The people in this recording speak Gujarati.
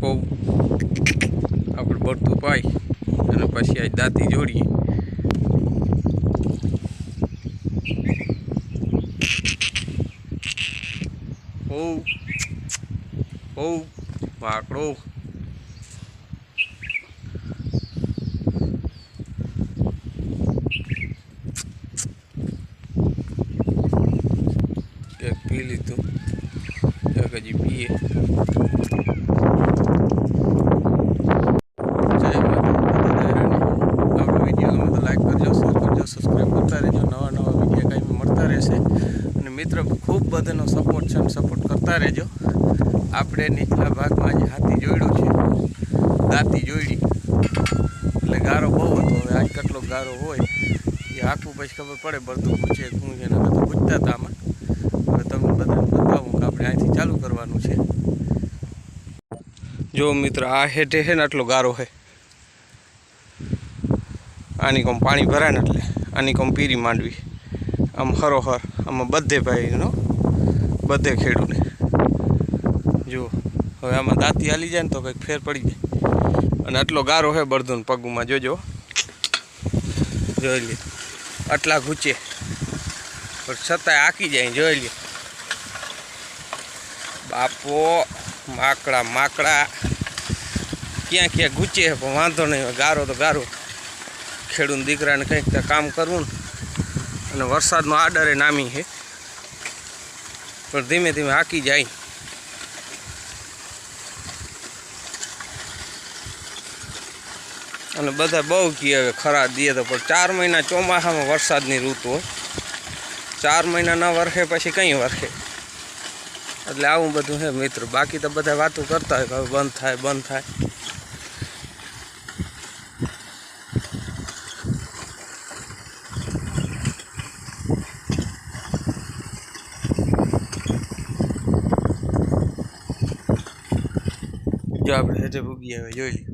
બહુ આપણે બળતું પાઈ અને પછી આ દાંતી જોડીએ. ઓ બહુ વાકડો. એક પી લીધું, એક હજી પીએ. રહેશે અને મિત્ર, ખૂબ બધાનો સપોર્ટ છે અને સપોર્ટ કરતા રહેજો. આપણે નીચલા ભાગમાં આજે હાથી જોડ્યો છે, દાંતી જોડી એટલે ગારો બહુ હતો. હવે આજ કેટલો ગારો હોય, એ આખું પછી ખબર પડે બધું પૂછે શું છે એના કરતાં પૂછતા હતા આમાં. હવે તમને બધાને બતાવું કે આપણે અહીંથી ચાલુ કરવાનું છે. જો મિત્ર, આ હેઠે છે ને આટલો ગારો છે. આની કોમ પાણી ભરાય ને એટલે આની કોમ પીરી માંડવી. આમ હરોહર, આમાં બધે ભાઈનો બધે ખેડૂને. જુઓ, હવે આમાં દાંતી હાલી જાય ને તો કંઈક ફેર પડી જાય. અને આટલો ગારો છે બળદુન પગુમાં, જોજો. જોઈ લે, આટલા ઘૂંચે. પણ છતાંય આકી જાય, જોઈ લે. બાપો, માકડા માકડા. ક્યાં ક્યાં ઘૂંચે પણ વાંધો નહીં ગારો તો ગારો. ખેડૂત દીકરાને કંઈક કામ કરવું ને. અને વરસાદનો આડરે નામી છે. પણ ધીમે ધીમે હાકી જાય. અને બધા બહુ કહે હવે ખરા દે તો, પણ ચાર મહિના ચોમાસામાં વરસાદની ઋતુ ચાર મહિના ન વરખે પછી કંઈ વરખે એટલે આવું બધું છે મિત્ર. બાકી તો બધા વાતો કરતા હોય કે હવે બંધ થાય બંધ થાય. જો આપણે હેઠે ભૂગી હવે જોઈ લઈએ